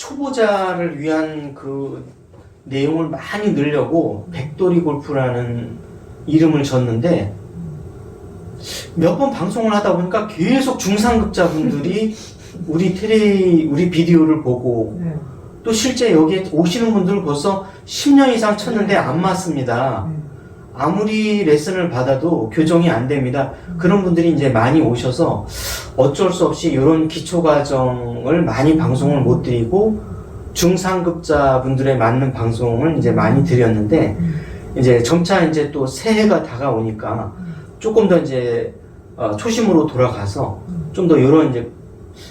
초보자를 위한 그 내용을 많이 넣으려고 백돌이 골프라는 이름을 줬는데 몇 번 방송을 하다 보니까 계속 중상급자분들이 우리 테레 우리 비디오를 보고 네. 또 실제 여기에 오시는 분들 벌써 10년 이상 쳤는데 안 맞습니다. 네. 아무리 레슨을 받아도 교정이 안 됩니다. 그런 분들이 이제 많이 오셔서 어쩔 수 없이 이런 기초 과정을 많이 방송을 못 드리고 중상급자 분들에 맞는 방송을 이제 많이 드렸는데 이제 점차 이제 또 새해가 다가오니까 조금 더 이제 어, 초심으로 돌아가서 좀 더 이런 이제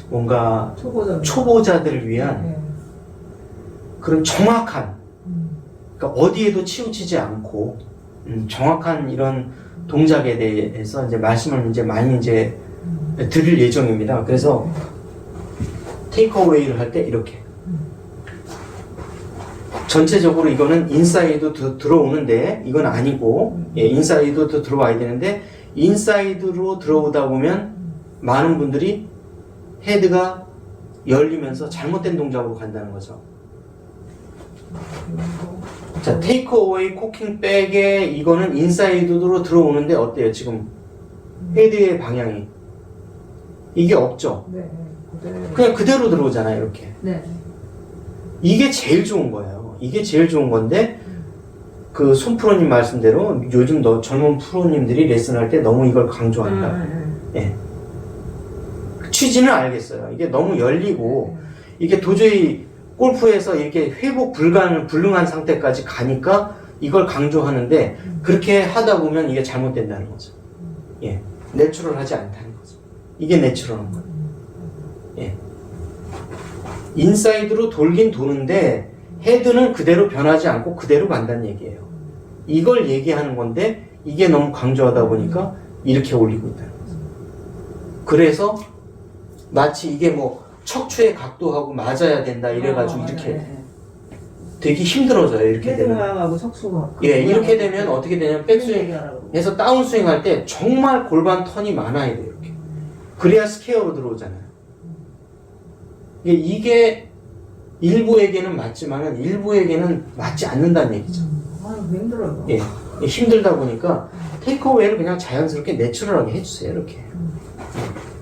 뭔가 초보자. 초보자들을 위한 네. 그런 정확한 음. 그러니까 어디에도 치우치지 않고 음, 정확한 이런 동작에 대해서 이제 말씀을 이제 많이 이제 드릴 예정입니다. 그래서 테이크어웨이를 할 때 이렇게 전체적으로 이거는 인사이드 드- 들어오는데 이건 아니고 예, 인사이드도 들어와야 되는데 인사이드로 들어오다 보면 많은 분들이 헤드가 열리면서 잘못된 동작으로 간다는 거죠. 자, 테이크 어웨이 코킹 백에 이거는 인사이드로 들어오는데 어때요? 지금 헤드의 방향이 이게 없죠. 네. 네. 그대로. 그냥 그대로 들어오잖아요, 이렇게. 네. 이게 제일 좋은 거예요. 이게 제일 좋은 건데 그 손 프로님 말씀대로 요즘 너 젊은 프로님들이 레슨할 때 너무 이걸 강조한다. 음, 음, 취지는 알겠어요. 이게 너무 열리고 음. 이게 도저히 골프에서 이렇게 회복 불가능 불능한 상태까지 가니까 이걸 강조하는데 그렇게 하다 보면 이게 잘못된다는 거죠. 예, 내추럴하지 않다는 거죠. 이게 내추럴한 거예요. 예, 인사이드로 돌긴 도는데 헤드는 그대로 변하지 않고 그대로 간다는 얘기예요. 이걸 얘기하는 건데 이게 너무 강조하다 보니까 이렇게 올리고 있다는 거죠. 그래서 마치 이게 뭐 척추의 각도하고 맞아야 된다 이래가지고 어, 이렇게 네, 네. 되게 힘들어져요 이렇게 되면 모양하고 석수가. 예 이렇게 되면 어떻게 되냐면 백스윙 얘기하라고. 해서 다운스윙 할 때 정말 골반 턴이 많아야 돼요 이렇게 그래야 스퀘어로 들어오잖아요 이게, 이게 일부에게는 맞지만은 일부에게는 맞지 않는다는 얘기죠 아, 이거 힘들어요. 예 힘들다 보니까 테이크어웨이를 그냥 자연스럽게 내추럴하게 해주세요 이렇게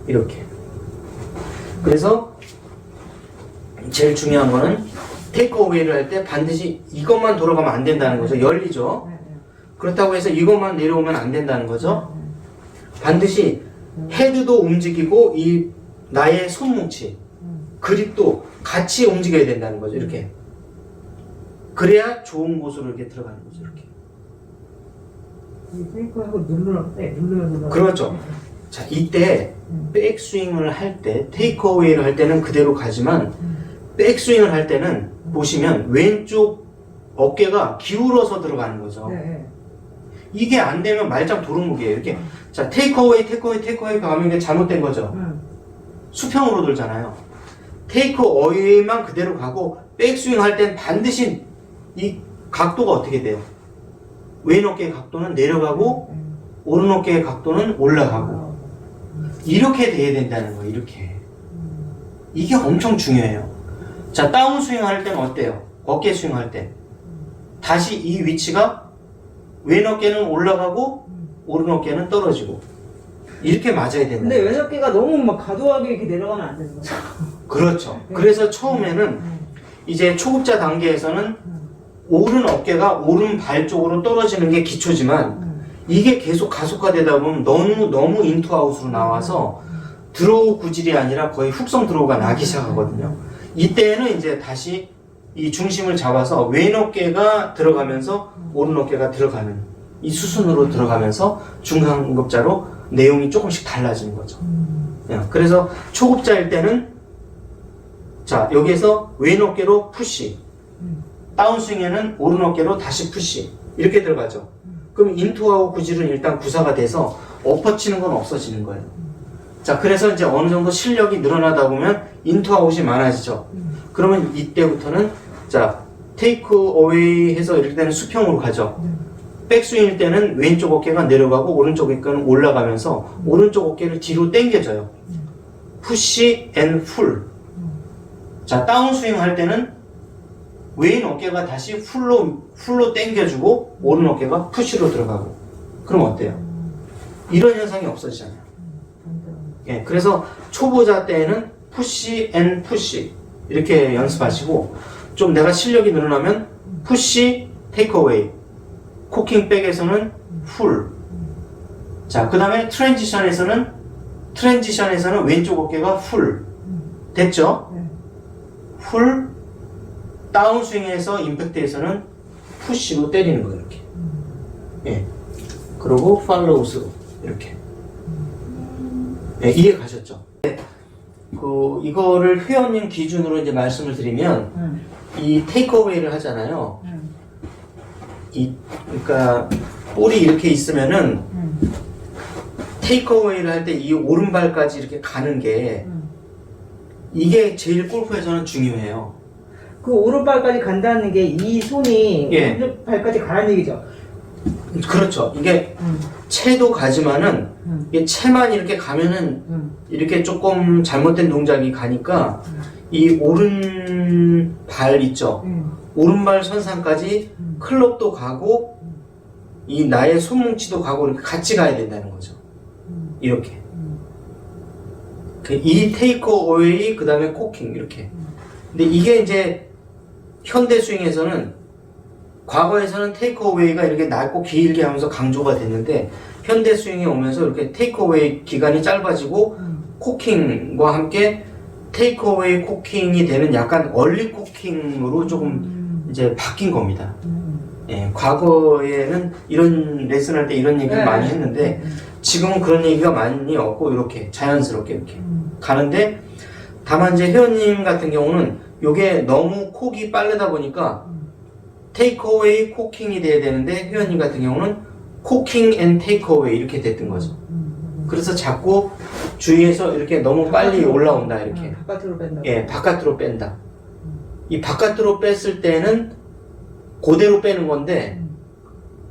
이렇게 그래서 제일 중요한 거는 테이크어웨이를 할 때 반드시 이것만 돌아가면 안 된다는 거죠 열리죠. 그렇다고 해서 이것만 내려오면 안 된다는 거죠. 반드시 헤드도 움직이고 이 나의 손뭉치, 그립도 같이 움직여야 된다는 거죠. 이렇게. 그래야 좋은 곳으로 이렇게 들어가는 거죠. 이렇게. 이 페이커하고 눌러, 네, 눌러서. 그렇죠. 자, 이때 백스윙을 할 때, 테이크어웨이를 할 때는 그대로 가지만 백스윙을 할 때는 보시면 왼쪽 어깨가 기울어서 들어가는 거죠. 네, 네. 이게 안 되면 말짱 도루묵이에요. 이렇게 자 테이크어웨이 테이크어웨이 테이크어웨이 가면 이게 잘못된 거죠. 음. 수평으로 돌잖아요. 테이크어웨이만 그대로 가고 백스윙 할 땐 반드시 이 각도가 어떻게 돼요? 왼 어깨의 각도는 내려가고 음. 오른 어깨의 각도는 올라가고 이렇게 돼야 된다는 거예요. 이렇게 이게 엄청 중요해요. 자 다운 스윙 할 때는 어때요? 어깨 스윙 할 때 다시 이 위치가 왼 어깨는 올라가고 오른 어깨는 떨어지고 이렇게 맞아야 된다. 근데 왼 어깨가 너무 막 과도하게 이렇게 내려가면 안 되는 거죠. 그렇죠. 그래서 처음에는 이제 초급자 단계에서는 오른 어깨가 오른 발 쪽으로 떨어지는 게 기초지만 이게 계속 가속화되다 보면 너무 너무 인투아웃으로 나와서 드로우 구질이 아니라 거의 훅성 드로우가 나기 시작하거든요. 이때는 이제 다시 이 중심을 잡아서 왼 어깨가 들어가면서 오른 어깨가 들어가는 이 수순으로 들어가면서 중간급자로 내용이 조금씩 달라지는 거죠. 예, 그래서 초급자일 때는 자 여기에서 왼 어깨로 푸시 다운스윙에는 오른 어깨로 다시 푸시 이렇게 들어가죠. 그럼 인투하고 구질은 일단 구사가 돼서 엎어치는 건 없어지는 거예요. 자 그래서 이제 어느 정도 실력이 늘어나다 보면 인투아웃이 많아지죠. 그러면 이때부터는 자 테이크 어웨이 해서 이렇게 되는 수평으로 가죠. 백스윙일 때는 왼쪽 어깨가 내려가고 오른쪽 어깨는 올라가면서 오른쪽 어깨를 뒤로 당겨져요. 푸시 앤 풀. 자, 다운스윙 할 때는 왼 어깨가 다시 풀로, 풀로 당겨주고, 오른 어깨가 푸시로 들어가고. 그럼 어때요? 이런 현상이 없어지잖아요. 예, 그래서 초보자 때에는 푸시 앤 푸시. 이렇게 연습하시고, 좀 내가 실력이 늘어나면 푸시, 테이크어웨이. 코킹 백에서는 풀. 자, 그 다음에 트랜지션에서는, 트랜지션에서는 왼쪽 어깨가 풀. 됐죠? 네. 풀, 다운스윙에서 임팩트에서는 푸시로 때리는 거예요, 이렇게. 예. 그리고 팔로우스로, 이렇게. 예, 이해 가셨죠? 네. 그, 이거를 회원님 기준으로 이제 말씀을 드리면, 응. 이 테이크어웨이를 하잖아요. 응. 이, 그러니까, 볼이 이렇게 있으면은, 응. 테이크어웨이를 할 때 이 오른발까지 이렇게 가는 게, 응. 이게 제일 골프에서는 중요해요. 그 오른발까지 간다는 게 이 손이 예. 왼발까지 가라는 얘기죠. 그렇죠. 이게 응. 채도 가지만은, 응. 이게 채만 이렇게 가면은 응. 이렇게 조금 잘못된 동작이 가니까 이 오른 발 있죠. 응. 오른발 선상까지 음. 클럽도 가고 이 나의 손뭉치도 가고 이렇게 같이 가야 된다는 거죠. 음. 이렇게. 음. 그이 테이크 어웨이 그 다음에 코킹 이렇게. 근데 이게 이제 현대 스윙에서는 과거에서는 테이크 어웨이가 이렇게 낮고 길게 하면서 강조가 됐는데 현대 스윙이 오면서 이렇게 테이크 어웨이 기간이 짧아지고 응. 코킹과 함께 테이크어웨이 코킹이 되는 약간 얼리 코킹으로 조금 음. 이제 바뀐 겁니다. 음. 예, 과거에는 이런 레슨할 때 이런 얘기를 네. 많이 했는데 지금은 그런 얘기가 많이 없고 이렇게 자연스럽게 이렇게 음. 가는데 다만 이제 회원님 같은 경우는 이게 너무 콕이 빠르다 보니까 테이크어웨이 코킹이 돼야 되는데 회원님 같은 경우는 코킹 앤 테이크어웨이 이렇게 됐던 거죠. 음. 그래서 자꾸 주위에서 이렇게 너무 빨리 올라온다 이렇게. 응, 바깥으로 뺀다. 예, 바깥으로 뺀다. 이 바깥으로 뺐을 때는 그대로 빼는 건데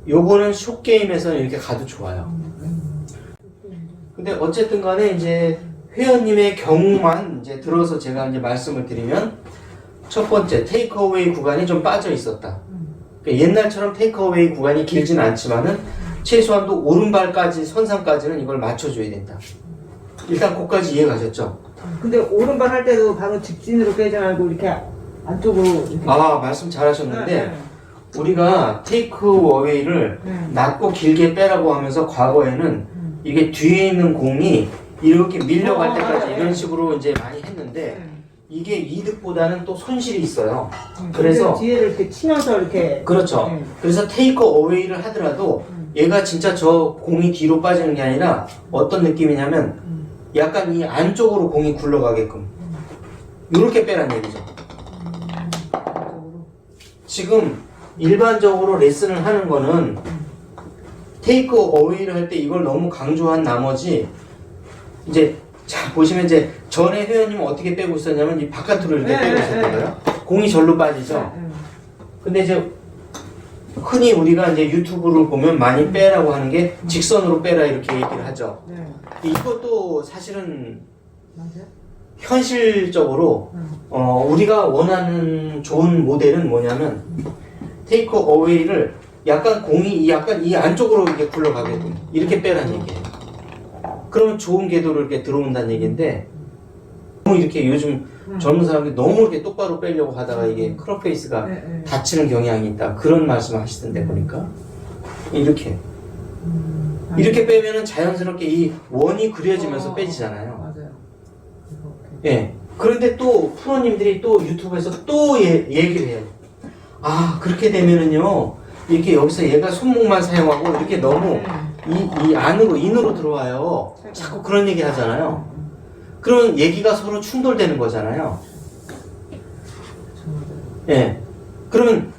요거는 숏 게임에서는 이렇게 가도 좋아요. 근데 어쨌든 간에 이제 회원님의 경우만 이제 들어서 제가 이제 말씀을 드리면 첫 번째 테이크어웨이 구간이 좀 빠져 있었다. 그러니까 옛날처럼 테이크어웨이 구간이 길진 않지만은 최소한도 오른발까지 선상까지는 이걸 맞춰줘야 된다. 일단 거기까지 이해 가셨죠? 근데 오른발 할 때도 바로 직진으로 빼지 말고 이렇게 안쪽으로 이렇게. 아 말씀 잘하셨는데 네, 우리가 테이크어웨이를 네. 낮고 길게 빼라고 하면서 과거에는 음. 이게 뒤에 있는 공이 이렇게 밀려갈 어, 때까지 맞아요. 이런 식으로 이제 많이 했는데 네. 이게 이득보다는 또 손실이 있어요. 음. 그래서- 뒤에를 이렇게 치면서 이렇게. 그렇죠. 네. 그래서 테이크 어웨이를 하더라도 음. 얘가 진짜 저 공이 뒤로 빠지는 게 아니라 어떤 느낌이냐면 음. 약간 이 안쪽으로 공이 굴러가게끔 이렇게 빼란 얘기죠. 지금 일반적으로 레슨을 하는 거는 테이크 어웨이를 할 때 이걸 너무 강조한 나머지 이제 자 보시면 이제 전에 회원님은 어떻게 빼고 있었냐면 이 바깥으로 이렇게 네, 빼고 네, 있었거든요. 공이 절로 빠지죠. 네, 근데 이제 흔히 우리가 이제 유튜브를 보면 많이 빼라고 하는 게 직선으로 빼라 이렇게 얘기를 하죠. 네. 네. 이것도 사실은 맞아요? 현실적으로 음. 어, 우리가 원하는 좋은 모델은 뭐냐면 테이크 어웨이를 약간 공이 이- 약간 이 안쪽으로 이렇게 굴러가게끔 이렇게 빼라는 얘기예요. 그러면 좋은 궤도로 이렇게 들어온다는 얘기인데 너무 이렇게 요즘 음. 젊은 사람들이 너무 이렇게 똑바로 빼려고 하다가 이게 크롭 페이스가 네, 네. 다치는 경향이 있다 그런 말씀을 하시던데 보니까 이렇게 음. 이렇게 빼면은 자연스럽게 이 원이 그려지면서 어, 빼지잖아요. 맞아요. 예. 그런데 또 프로님들이 또 유튜브에서 또 예, 얘기를 해요. 아 그렇게 되면은요 이렇게 여기서 얘가 손목만 사용하고 이렇게 너무 이, 이 안으로 인으로 들어와요. 자꾸 그런 얘기 하잖아요. 그러면 얘기가 서로 충돌되는 거잖아요. 예. 그러면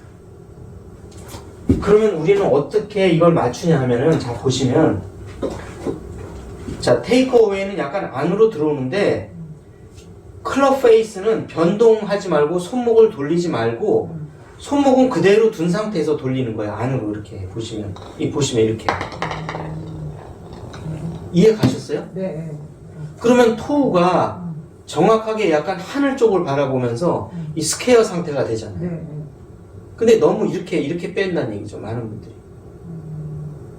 그러면 우리는 어떻게 이걸 맞추냐 하면은 자 보시면 자 테이크 어웨이는 약간 안으로 들어오는데 클럽 페이스는 변동하지 말고 손목을 돌리지 말고 손목은 그대로 둔 상태에서 돌리는 거예요. 안으로 이렇게 보시면 이 보시면 이렇게 이해 가셨어요? 네, 네. 그러면 토우가 정확하게 약간 하늘 쪽을 바라보면서 이 스퀘어 상태가 되잖아요. 네. 네. 근데 너무 이렇게 이렇게 뺀다는 얘기죠. 많은 분들이.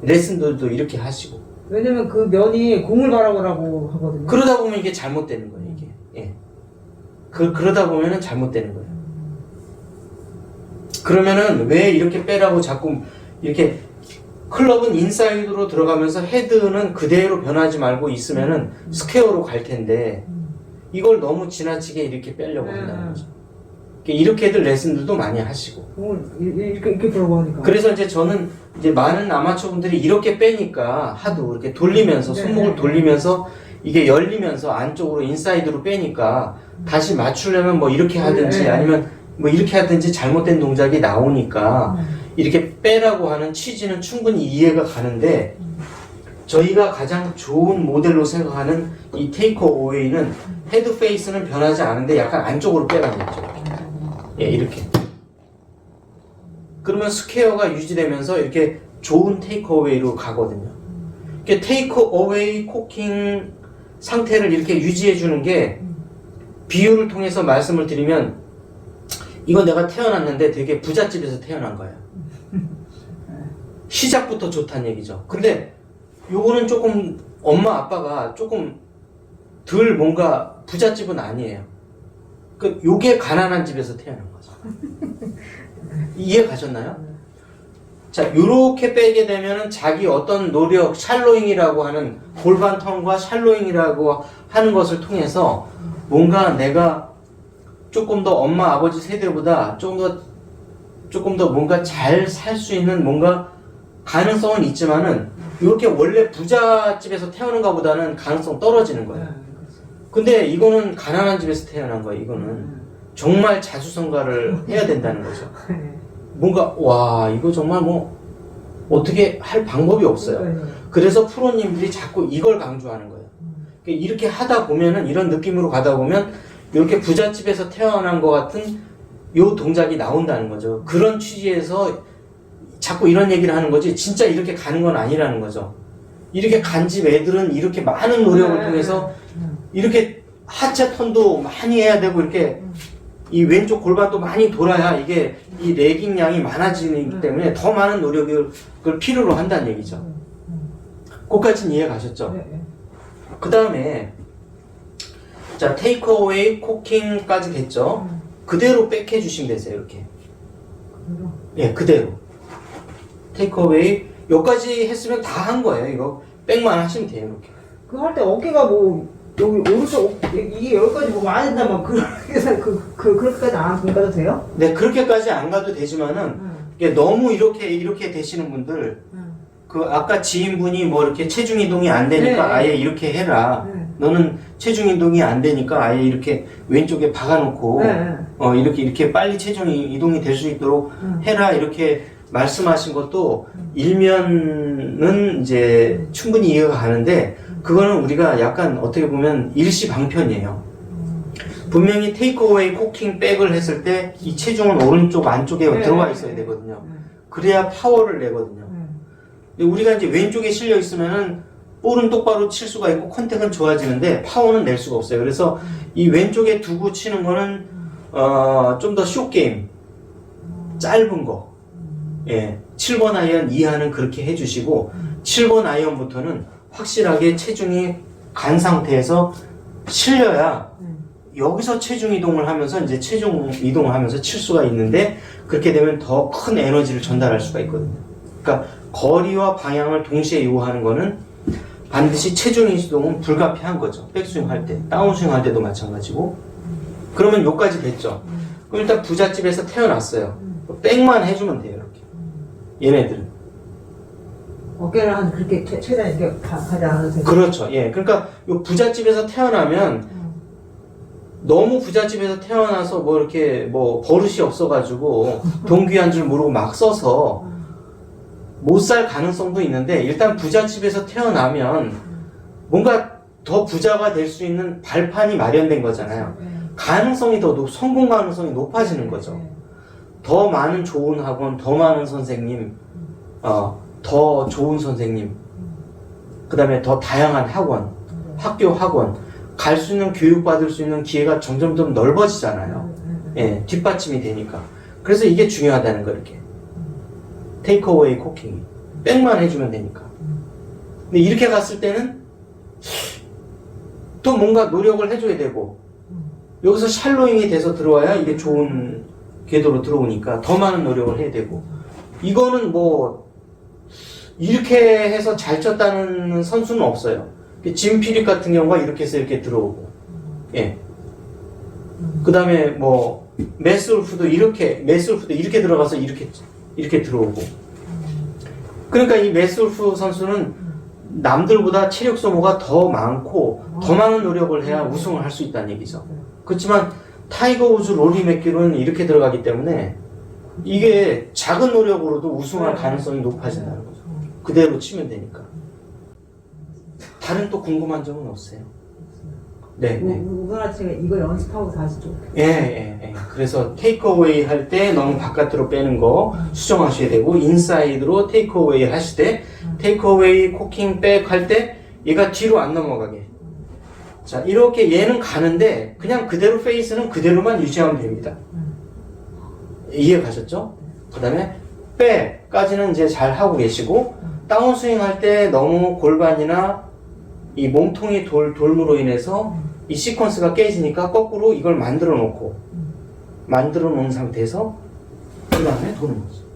레슨들도 이렇게 하시고. 왜냐면 그 면이 공을 바라보라고 하거든요. 그러다 보면 이게 잘못되는 거예요, 이게. 예. 그, 그러다 보면은 잘못되는 거예요. 그러면은 왜 이렇게 빼라고 자꾸 이렇게 클럽은 인사이드로 들어가면서 헤드는 그대로 변하지 말고 있으면은 스퀘어로 갈 텐데 이걸 너무 지나치게 이렇게 빼려고 한다는 음. 거죠. 이렇게들 레슨들도 많이 하시고. 공을 이- 이렇게 이렇게 보라고 하니까. 그래서 이제 저는 이제 많은 아마추어 분들이 이렇게 빼니까 하도 이렇게 돌리면서 네. 손목을 돌리면서 이게 열리면서 안쪽으로 인사이드로 빼니까 다시 맞추려면 뭐 이렇게 하든지 네. 아니면 뭐 이렇게 하든지 잘못된 동작이 나오니까 음. 이렇게 빼라고 하는 취지는 충분히 이해가 가는데 저희가 가장 좋은 모델로 생각하는 이 테이크 어웨이는 헤드 페이스는 변하지 않은데 약간 안쪽으로 빼라는 거죠. 예, 이렇게. 그러면 스퀘어가 유지되면서 이렇게 좋은 테이크 어웨이로 가거든요. 이렇게 테이크 어웨이 코킹 상태를 이렇게 유지해 주는 게 비유를 통해서 말씀을 드리면 이건 내가 태어났는데 되게 부잣집에서 태어난 거예요. 시작부터 좋다는 얘기죠. 근데 요거는 조금 엄마 아빠가 조금 덜 뭔가 부잣집은 아니에요. 그 요게 가난한 집에서 태어난 거죠. 이해 가셨나요? 자, 요렇게 빼게 되면은 자기 어떤 노력, 샬로잉이라고 하는 골반 턴과 샬로잉이라고 하는 것을 통해서 뭔가 내가 조금 더 엄마 아버지 세대보다 조금 더 조금 더 뭔가 잘 살 수 있는 뭔가 가능성은 있지만은 이렇게 원래 부잣집에서 태어난가 보다는 가능성 떨어지는 네, 거예요. 그렇죠. 근데 이거는 가난한 집에서 태어난 거예요. 이거는 정말 자수성가를 해야 된다는 거죠. 네. 뭔가 와 이거 정말 뭐 어떻게 할 방법이 없어요. 네. 그래서 프로님들이 자꾸 이걸 강조하는 거예요. 그러니까 이렇게 하다 보면은 이런 느낌으로 가다 보면 이렇게 부잣집에서 태어난 것 같은 요 동작이 나온다는 거죠. 그런 취지에서 자꾸 이런 얘기를 하는 거지 진짜 이렇게 가는 건 아니라는 거죠. 이렇게 간 집 애들은 이렇게 많은 노력을 네, 통해서 네. 이렇게 하체 턴도 많이 해야 되고 이렇게 이 왼쪽 골반도 많이 돌아야 이게 이 레깅 양이 많아지기 음. 때문에 더 많은 노력을 그걸 필요로 한다는 얘기죠. 그까지는 이해 가셨죠? 네, 네. 그 다음에 자 테이크어웨이 코킹까지 됐죠? 음. 그대로 백해 주시면 되세요 이렇게? 예 그대로 테이크어웨이 여기까지 했으면 다 한 거예요 이거 백만 하시면 돼요 이렇게 그거 할때 어깨가 뭐 여기 오른쪽 어- 이게 여기까지 뭐 많이 된다면 그렇게 해서 그, 그 그렇게까지 안 가도 돼요? 네 그렇게까지 안 가도 되지만은 응. 이게 너무 이렇게 이렇게 되시는 분들 응. 그 아까 지인분이 뭐 이렇게 체중 이동이 안 되니까 네. 아예 이렇게 해라 네. 너는 체중 이동이 안 되니까 아예 이렇게 왼쪽에 박아놓고 네, 네. 어 이렇게 이렇게 빨리 체중이 이동이 될 수 있도록 응. 해라 이렇게 말씀하신 것도 일면은 이제 충분히 이해가 가는데 그거는 우리가 약간 어떻게 보면 일시방편이에요. 분명히 테이크어웨이 코킹 백을 했을 때 이 체중은 오른쪽 안쪽에 네, 들어와 네, 있어야 네. 되거든요. 네. 그래야 파워를 내거든요. 네. 근데 우리가 이제 왼쪽에 실려 있으면은 볼은 똑바로 칠 수가 있고 컨택은 좋아지는데 파워는 낼 수가 없어요. 그래서 이 왼쪽에 두고 치는 거는 어, 좀 더 쇼 게임 짧은 거. 예. 7번 아이언 이하는 그렇게 해 주시고 7번 아이언부터는 확실하게 체중이 간 상태에서 실려야 네. 여기서 체중 이동을 하면서 이제 체중 이동을 하면서 칠 수가 있는데 그렇게 되면 더 큰 에너지를 전달할 수가 있거든요. 그러니까 거리와 방향을 동시에 요구하는 거는 반드시 체중 이동은 불가피한 거죠. 백스윙 할 때, 다운스윙 할 때도 마찬가지고. 그러면 요까지 됐죠. 그럼 일단 부잣집에서 태어났어요. 백만 해주면 돼요, 이렇게. 얘네들은. 어깨를 한 그렇게 최, 최대한 이렇게 가, 가지 않아도 되고 그렇죠. 예. 그러니까 요 부잣집에서 태어나면 너무 부잣집에서 태어나서 뭐 이렇게 뭐 버릇이 없어가지고 동귀한 줄 모르고 막 써서 못 살 가능성도 있는데 일단 부잣집에서 태어나면 뭔가 더 부자가 될 수 있는 발판이 마련된 거잖아요. 네. 가능성이 더 높, 성공 가능성이 높아지는 거죠. 네. 더 많은 좋은 학원, 더 많은 선생님, 어, 더 좋은 선생님, 그 다음에 더 다양한 학원, 학교 학원, 갈 수 있는 교육받을 수 있는 기회가 점점 더 넓어지잖아요. 음, 예, 뒷받침이 되니까. 그래서 이게 중요하다는 거 이렇게. 테이크어웨이 코킹이. 백만 해주면 되니까. 근데 이렇게 갔을 때는 또 뭔가 노력을 해줘야 되고 여기서 샬로잉이 돼서 들어와야 이게 좋은 궤도로 들어오니까 더 많은 노력을 해야 되고 이거는 뭐 이렇게 해서 잘 쳤다는 선수는 없어요. 짐 피릭 같은 경우가 이렇게 해서 이렇게 들어오고 예. 그 다음에 뭐 메스울프도 이렇게 메스울프도 이렇게 들어가서 이렇게 이렇게 들어오고 그러니까 이 메스울프 선수는 남들보다 체력 소모가 더 많고 더 많은 노력을 해야 우승을 할 수 있다는 얘기죠. 그렇지만 타이거 우즈 로리 맥길은 이렇게 들어가기 때문에 이게 작은 노력으로도 우승할 가능성이 높아진다는 거죠. 그대로 치면 되니까. 다른 또 궁금한 점은 없어요? 네, 네. 우선아 씨가 이거 연습하고 다시 좀. 예, 예, 예. 그래서 테이크어웨이 할 때 너무 바깥으로 빼는 거 수정하셔야 되고 인사이드로 테이크어웨이 하실 때 테이크어웨이 코킹 백 할 때 얘가 뒤로 안 넘어가게. 자, 이렇게 얘는 가는데 그냥 그대로 페이스는 그대로만 유지하면 됩니다. 이해 가셨죠? 그 다음에 빼까지는 이제 잘 하고 계시고 다운스윙 할 때 너무 골반이나 이 몸통이 돌, 돌므로 인해서 이 시퀀스가 깨지니까 거꾸로 이걸 만들어 놓고 만들어 놓은 상태에서 그 다음에 도는 거죠.